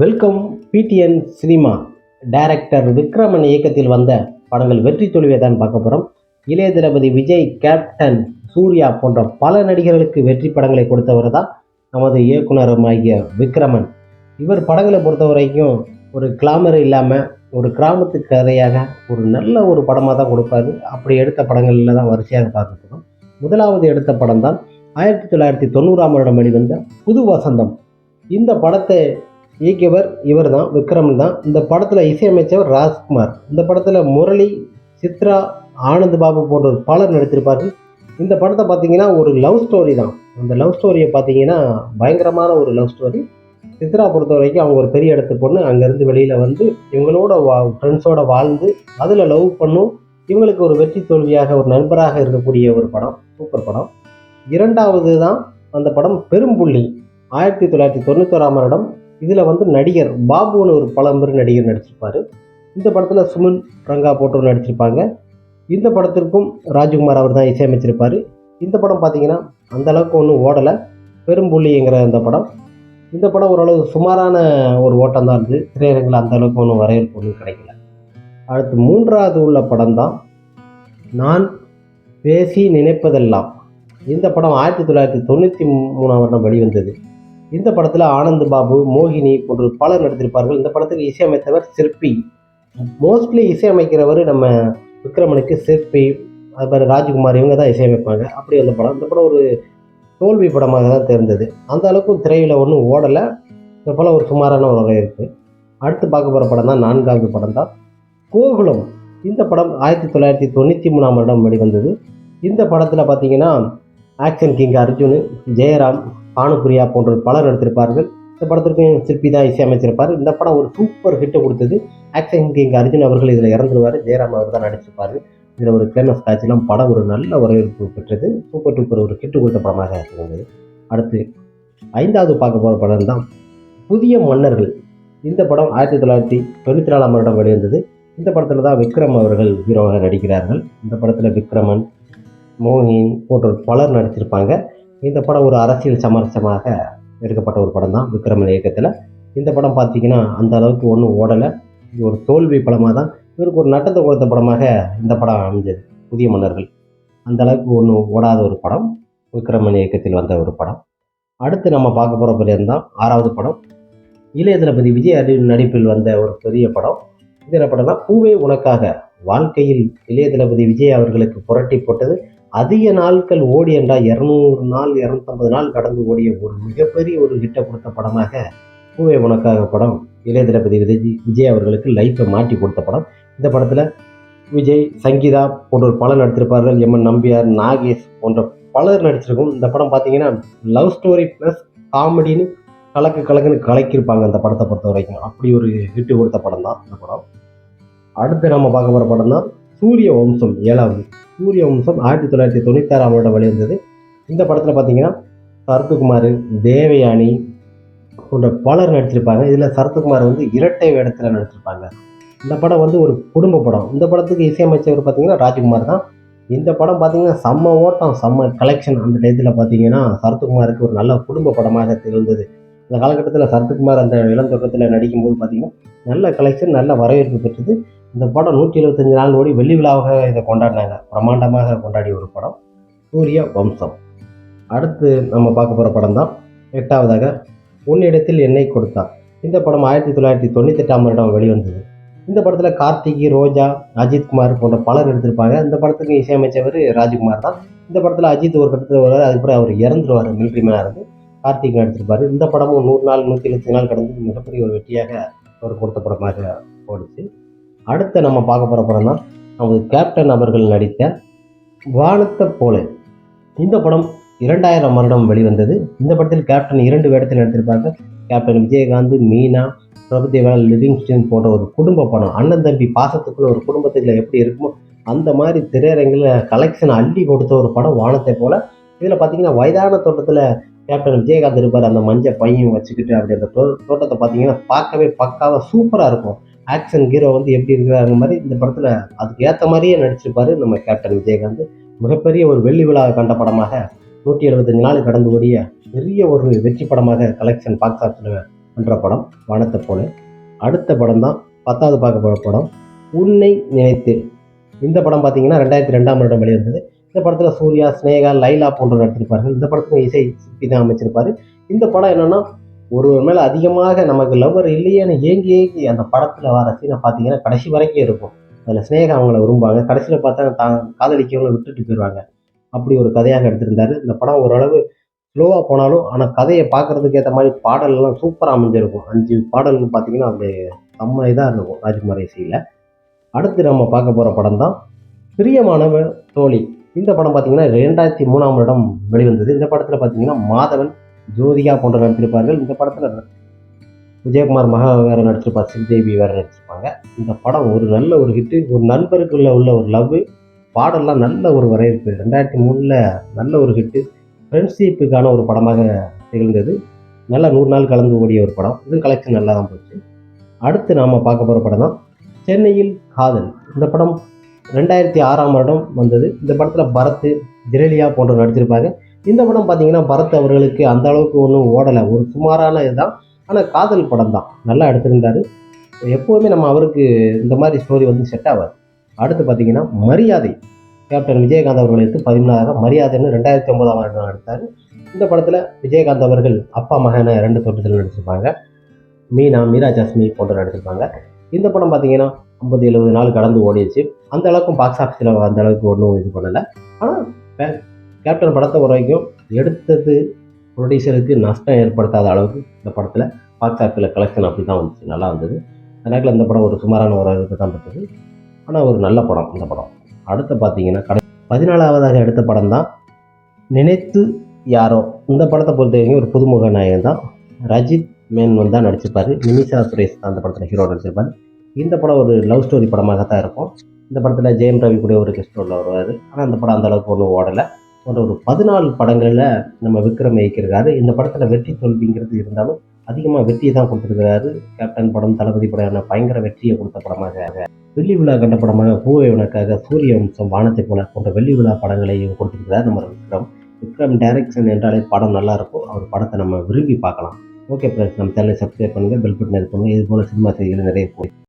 Welcome PTN cinema. Director Vikraman இயக்கத்தில் வந்த படங்கள் வெற்றி தோல்வியை தான் பார்க்க போகிறோம் இளைய தளபதி விஜய் கேப்டன் சூர்யா போன்ற பல நடிகர்களுக்கு வெற்றி படங்களை கொடுத்தவர் தான் நமது இயக்குனருமாகிய விக்ரமன். இவர் படங்களை பொறுத்த வரைக்கும் ஒரு கிளாமர் இல்லாமல் ஒரு கிராமத்து கதையாக ஒரு நல்ல ஒரு படமாக தான் கொடுப்பாரு. அப்படி எடுத்த படங்களில் தான் வரிசையாக பார்க்க போகிறோம் முதலாவது எடுத்த படம் தான் ஆயிரத்தி தொள்ளாயிரத்தி தொண்ணூறாம் வருடம் வெளிவந்த புது வசந்தம். இந்த படத்தை இயக்கியவர் இவர் தான் விக்ரம் தான் இந்த படத்தில் இசையமைச்சவர் ராஜ்குமார். இந்த படத்தில் முரளி சித்ரா ஆனந்த் பாபு போன்ற பலர் நடித்திருப்பார்கள். இந்த படத்தை பார்த்தீங்கன்னா ஒரு லவ் ஸ்டோரி தான். அந்த லவ் ஸ்டோரியை பார்த்தீங்கன்னா பயங்கரமான ஒரு லவ் ஸ்டோரி. சித்ரா பொறுத்த வரைக்கும் அவங்க ஒரு பெரிய இடத்து பொண்ணு. அங்கேருந்து வெளியில் வந்து இவங்களோட வா ஃப்ரெண்ட்ஸோட வாழ்ந்து அதில் லவ் பண்ணும். இவங்களுக்கு ஒரு வெற்றி தோல்வியாக ஒரு நண்பராக இருக்கக்கூடிய ஒரு படம். சூப்பர் படம். இரண்டாவது தான் அந்த படம் பெரும்புள்ளி ஆயிரத்தி தொள்ளாயிரத்தி தொண்ணூத்தோராம் வருடம் இதில் வந்து நடிகர் பாபுன்னு ஒரு பழம்பெரும் நடிகர் நடிச்சிருப்பார். இந்த படத்தில் சுமன் ரங்கா போட்டோர் நடிச்சிருப்பாங்க. இந்த படத்திற்கும் ராஜ்குமார் அவர் தான் இசையமைச்சிருப்பார். இந்த படம் பார்த்தீங்கன்னா அந்தளவுக்கு ஒன்றும் ஓடலை. பெரும்புள்ளிங்கிற அந்த படம். இந்த படம் ஓரளவு சுமாரான ஒரு ஓட்டம் தான் இருந்தது. திரையரங்கில் அந்த அளவுக்கு ஒன்றும் வரவேற்பு ஒன்றும் கிடைக்கல. அடுத்து மூன்றாவது உள்ள படம் தான் நான் பேசி நினைப்பதெல்லாம். இந்த படம் ஆயிரத்தி தொள்ளாயிரத்தி தொண்ணூற்றி மூணாம் வருடம் வெளிவந்தது. இந்த படத்தில் ஆனந்த் பாபு மோகினி போன்ற பலர் நடித்திருப்பார்கள். இந்த படத்துக்கு இசையமைத்தவர் சிற்பி. மோஸ்ட்லி இசையமைக்கிறவர் நம்ம விக்ரமனுக்கு சிற்பி அது மாதிரி ராஜ்குமார் இவங்க தான் இசையமைப்பாங்க. அப்படி அந்த படம். இந்த படம் ஒரு தோல்வி படமாக தான் தெரிந்தது. அந்த அளவுக்கு திரையில் ஒன்றும் ஓடலை. இந்த படம் ஒரு சுமாரான ஒரு இருக்குது அடுத்து பார்க்க போகிற படம் தான் நான்காவது படம் தான். கோகுலம் இந்த படம் ஆயிரத்தி தொள்ளாயிரத்தி தொண்ணூற்றி மூணாம் வருடம் வெளிவந்தது. இந்த படத்தில் பார்த்தீங்கன்னா ஆக்ஷன் கிங் அர்ஜுன் ஜெயராம் பானுபிரியா போன்ற பலர் நடித்திருப்பார்கள் இந்த படத்திற்கும் சிற்பி தான் இசையமைச்சிருப்பார் இந்த படம் ஒரு சூப்பர் ஹிட்டை கொடுத்தது. ஆக்ஷன் கிங் அர்ஜுன் அவர்கள் இதில் இறந்துருவார். ஜெயராம் அவர் தான் நடிச்சிருப்பார். இதில் ஒரு கிளைமஸ் காட்சியெலாம் படம் ஒரு நல்ல வரவேற்பு பெற்றது. சூப்பர் டூப்பர் ஒரு ஹிட்டு கொடுத்த படமாக இருந்தது. அடுத்து ஐந்தாவது பார்க்க போகிற படம் தான் புதிய மன்னர்கள். இந்த படம் ஆயிரத்தி தொள்ளாயிரத்தி தொண்ணூற்றி நாலாம் வருடம் வெளிவந்தது. இந்த படத்தில் தான் விக்ரம் அவர்கள் ஹீரோவாக நடிக்கிறார்கள். இந்த படத்தில் விக்ரமன் மோகின் போன்ற பலர் நடிச்சிருப்பாங்க. இந்த படம் ஒரு அரசியல் சமரசமாக எடுக்கப்பட்ட ஒரு படம் தான் விக்ரமன் இயக்கத்தில். இந்த படம் பார்த்தீங்கன்னா அந்த அளவுக்கு ஒன்றும் ஓடலை. இது ஒரு தோல்வி படமாக தான். இவருக்கு ஒரு நட்டத்தை கொடுத்த படமாக இந்த படம் அமைஞ்சது புதிய மன்னர்கள். அந்த அளவுக்கு ஒன்றும் ஓடாத ஒரு படம் விக்ரமன் இயக்கத்தில் வந்த ஒரு படம். அடுத்து நம்ம பார்க்க போகிற படம் தான் ஆறாவது படம். இளைய தளபதி விஜய் அடி நடிப்பில் வந்த ஒரு பெரிய படம். இந்த படம் தான் பூவே உனக்காக வாழ்க்கையில் இளைய தளபதி விஜய் அவர்களுக்கு புரட்டி போட்டது அதிக நாட்கள் ஓடி என்றால் இரநூறு நாள் இரநூத்தம்பது நாள் கடந்து ஓடிய ஒரு மிகப்பெரிய ஒரு ஹிட்டை கொடுத்த படமாக பூவே உனக்காக படம் இளைய தளபதி விஜய் விஜய் அவர்களுக்கு லைஃப்பை மாற்றி கொடுத்த படம். இந்த படத்தில் விஜய் சங்கீதா போன்ற பலர் நடித்திருப்பார்கள். எம்என் நம்பியார் நாகேஷ் போன்ற பலர் நடிச்சிருக்கும் இந்த படம் பார்த்தீங்கன்னா லவ் ஸ்டோரி ப்ளஸ் காமெடின்னு கலக்கு கலக்குன்னு கலக்கியிருப்பாங்க அந்த படத்தை பொறுத்த வரைக்கும். அப்படி ஒரு ஹிட்டு கொடுத்த படம் தான் இந்த படம். அடுத்து நம்ம பார்க்க போகிற படம் தான் சூரிய வம்சம் ஏழாவது சூரிய வம்சம் ஆயிரத்தி தொள்ளாயிரத்தி தொண்ணூத்தாறாம் வருடம் வெளிவந்தது. இந்த படத்தில் பார்த்தீங்கன்னா சரத்குமார் தேவயானி போன்ற பலர் நடிச்சிருப்பாங்க இதில் சரத்குமார் வந்து இரட்டை வேடத்தில் நடிச்சிருப்பாங்க இந்த படம் வந்து ஒரு குடும்ப படம். இந்த படத்துக்கு இசையமைச்சவர் பார்த்தீங்கன்னா ராஜ்குமார் தான். இந்த படம் பார்த்தீங்கன்னா செம்ம ஓட்டம் செம்ம கலெக்ஷன் அந்த டயத்தில் பார்த்தீங்கன்னா சரத்குமாருக்கு ஒரு நல்ல குடும்ப படமாக திகழ்ந்தது. இந்த காலகட்டத்தில் சரத்குமார் அந்த இளந்தொக்கத்தில் நடிக்கும்போது பார்த்தீங்கன்னா நல்ல கலெக்ஷன் நல்ல வரவேற்பு பெற்றது. இந்த படம் நூற்றி எழுபத்தஞ்சு நாள் ஓடி வெள்ளி விழாவாக இதை கொண்டாடினாங்க. பிரம்மாண்டமாக கொண்டாடிய ஒரு படம் சூரிய வம்சம். அடுத்து நம்ம பார்க்க போகிற படம் தான் எட்டாவதாக உன்னிடத்தில் என்னை கொடுத்தான் இந்த படம் ஆயிரத்தி தொள்ளாயிரத்தி தொண்ணூத்தெட்டாம் வருடம் வெளிவந்தது. இந்த படத்தில் கார்த்திகி ரோஜா அஜித்குமார் போன்ற பலர் எடுத்திருப்பாங்க இந்த படத்துக்கு இசையமைச்சவர் ராஜ்குமார் தான். இந்த படத்தில் அஜித் ஒரு கட்டத்தில் வருவார் அதுக்கப்புறம் அவர் இறந்துருவார் மிலிட்ரி மேனாக இருந்து கார்த்திக் எடுத்திருப்பார் இந்த படமும் நூறு நாள் நூற்றி எழுபத்தி நாள் கடந்து மிகப்பெரிய ஒரு வெற்றியாக அவர் கொடுத்த படமாக ஓடிச்சு. அடுத்த நம்ம பார்க்க போகிற படம் தான் நமது கேப்டன் அவர்கள் நடித்த வானத்தை போல. இந்த படம் இரண்டாயிரம் வருடம் வெளிவந்தது. இந்த படத்தில் கேப்டன் இரண்டு வேடத்தில் நடித்திருப்பாங்க. கேப்டன் விஜயகாந்த் மீனா பிரபுதேவா லிவிங்ஸ்டன் போன்ற ஒரு குடும்ப படம். அண்ணன் தம்பி பாசத்துக்குள்ள ஒரு குடும்பத்துக்குள்ள எப்படி இருக்குமோ அந்த மாதிரி திரையரங்கில் கலெக்ஷன் அள்ளி கொடுத்த ஒரு படம் வானத்தை போல. இதில் பார்த்தீங்கன்னா வயதான தோட்டத்தில் கேப்டன் விஜயகாந்த் இருப்பார். அந்த மஞ்சள் பையன் வச்சுக்கிட்டு அப்படி அந்த தோ தோட்டத்தை பார்த்தீங்கன்னா பார்க்கவே பக்காவாக சூப்பராக இருக்கும். ஆக்ஷன் ஹீரோ வந்து எப்படி இருக்கிறாங்க மாதிரி இந்த படத்தில் அதுக்கு ஏற்ற மாதிரியே நடிச்சிருப்பாரு நம்ம கேப்டன் விஜயகாந்த். மிகப்பெரிய ஒரு வெள்ளி விழா கண்ட படமாக நூற்றி எழுபத்தஞ்சு நாள் கடந்து ஓடிய பெரிய ஒரு வெற்றி படமாக கலெக்ஷன் பாக்ஸ் ஆஃபீஸில் பண்ணுற படம் வானத்தை போல. அடுத்த படம் தான் பத்தாவது பார்க்க போகிற படம் உன்னை நினைத்து. இந்த படம் பார்த்தீங்கன்னா ரெண்டாயிரத்தி ரெண்டாம் வருடம் வெளியிருந்தது இந்த படத்தில் சூர்யா ஸ்னேகா லைலா போன்றவர் நடித்திருப்பார்கள். இந்த படத்துக்கும் இசை சிற்பி தான் அமைச்சிருப்பாரு. இந்த படம் என்னென்னா ஒருவர் மேலே அதிகமாக நமக்கு லவ்வர் இல்லையேன்னு ஏங்கி ஏங்கி அந்த படத்தில் வர சீனை பார்த்தீங்கன்னா கடைசி வரைக்கும் இருக்கும். அதில் ஸ்னேகா அவங்கள விரும்புவாங்க. கடைசியில் பார்த்தா தான் காதலிக்கவங்கள விட்டுட்டு போயிடுவாங்க அப்படி ஒரு கதையாக எடுத்திருந்தாரு. இந்த படம் ஓரளவு ஸ்லோவாக போனாலும் ஆனால் கதையை பார்க்கறதுக்கு ஏற்ற மாதிரி பாடல்லாம் சூப்பராக அமைஞ்சிருக்கும். அஞ்சு பாடல்கள் பார்த்தீங்கன்னா அப்படியே செம்ம இதாக இருக்கும் ராஜ்குமார் இசையில் அடுத்து நம்ம பார்க்க போகிற படம் தான் பிரியமானவ தோழி. இந்த படம் பார்த்தீங்கன்னா ரெண்டாயிரத்தி மூணாம் வருடம் வெளிவந்தது. இந்த படத்தில் பார்த்தீங்கன்னா மாதவன் ஜோதிகா போன்றவர் நடித்திருப்பார்கள். இந்த படத்தில் விஜயகுமார் மகா வேறு நடிச்சிருப்பார் ஸ்ரீதேவி வேறு நடிச்சிருப்பாங்க இந்த படம் ஒரு நல்ல ஒரு ஹிட்டு ஒரு நண்பருக்குள்ள உள்ள ஒரு லவ் பாடல்லாம் நல்ல ஒரு வரவேற்பு. ரெண்டாயிரத்தி மூணில் நல்ல ஒரு ஹிட்டு ஃப்ரெண்ட்ஷிப்புக்கான ஒரு படமாக திகழ்ந்தது. நல்லா நூறு நாள் கலந்து ஓடிய ஒரு படம். இது கலெக்ஷன் நல்லா தான் போச்சு. அடுத்து நாம் பார்க்க போகிற படம் தான் சென்னையில் காதல். இந்த படம் ரெண்டாயிரத்தி ஆறாம் வருடம் வந்தது. இந்த படத்தில் பரத் ஜெரலியா போன்ற நடிச்சிருப்பாங்க இந்த படம் பார்த்தீங்கன்னா பரத் அவர்களுக்கு அந்த அளவுக்கு ஒன்றும் ஓடலை. ஒரு சுமாரான இதுதான். ஆனால் காதல் படம் தான் நல்லா எடுத்திருந்தாரு. எப்போவுமே நம்ம அவருக்கு இந்த மாதிரி ஸ்டோரி வந்து செட் ஆகாது. அடுத்து பார்த்தீங்கன்னா மரியாதை. கேப்டன் விஜயகாந்த் அவர்கள் எடுத்து பதிமூணாவது மரியாதைன்னு ரெண்டாயிரத்தி ஒன்பதாம் ஆண்டு எடுத்தார். இந்த படத்தில் விஜயகாந்த் அவர்கள் அப்பா மகனை ரெண்டு தோட்டத்தில் நடிச்சிருப்பாங்க. மீனா மீரா ஜாஸ்மி போன்ற நடிச்சிருப்பாங்க. இந்த படம் பார்த்தீங்கன்னா ஐம்பது எழுபது நாள் கடந்து ஓடிடுச்சு. அந்த அளவுக்கு பாக்ஸ் ஆஃபீஸில் அந்த அளவுக்கு ஒன்றும் இது பண்ணலை. ஆனால் கேப்டன் படத்தை ஒரு வரைக்கும் எடுத்தது ப்ரொடியூசருக்கு நஷ்டம் ஏற்படுத்தாத அளவுக்கு இந்த படத்தில் பாக்ஸ் ஆஃபீஸில் கலெக்ஷன் அப்படி தான் வந்துச்சு. நல்லா வந்தது அதனால் இந்த படம் ஒரு சுமாரான ஒரு தான் பெற்றது ஆனால் ஒரு நல்ல படம் இந்த படம். அடுத்து பார்த்தீங்கன்னா கடை பதினாலாவதாக எடுத்த படம் தான் நினைத்து யாரோ இந்த படத்தை பொறுத்த வரைக்கும் ஒரு புதுமுக நாயகன் தான். ரஜித் மேனன் தான் நடிச்சிருப்பார். நிமிஷா சுரேஷ் தான் அந்த படத்தில் ஹீரோ நடிச்சிருப்பார். இந்த படம் ஒரு லவ் ஸ்டோரி படமாக தான் இருக்கும். இந்த படத்தில் ஜெயம் ரவி கூட ஒரு கெஸ்ட் ரோலில் வருவார். ஆனால் அந்த படம் அந்த அளவுக்கு ஒன்றும் ஓடலை. போன்ற ஒரு பதினாலு படங்களில் நம்ம விக்ரம் இயக்கியிருக்காரு. இந்த படத்தில் வெற்றி தோல்விங்கிறது இருந்தாலும் அதிகமாக வெற்றியை தான் கொடுத்துருக்கிறாரு. கேப்டன் படம் தளபதி படம் பயங்கர வெற்றியை கொடுத்த படமாக. வெள்ளி விழா கண்ட படமாக பூவை உனக்காக சூரிய வம்சம் வானத்தை போல போன்ற வெள்ளி விழா படங்களையும் கொடுத்துருக்கிறார் நம்ம விக்ரம். விக்ரம் டைரக்ஷன் என்றாலே படம் நல்லா இருக்கும். அவர் படத்தை நம்ம விரும்பி பார்க்கலாம். ஓகே ஃப்ரெண்ட்ஸ் நம்ம சேனலை சப்ஸ்கிரைப் பண்ணுங்கள் பெல் பட்டன் இது இது போல் சினிமா செய்திகள் நிறைய போய்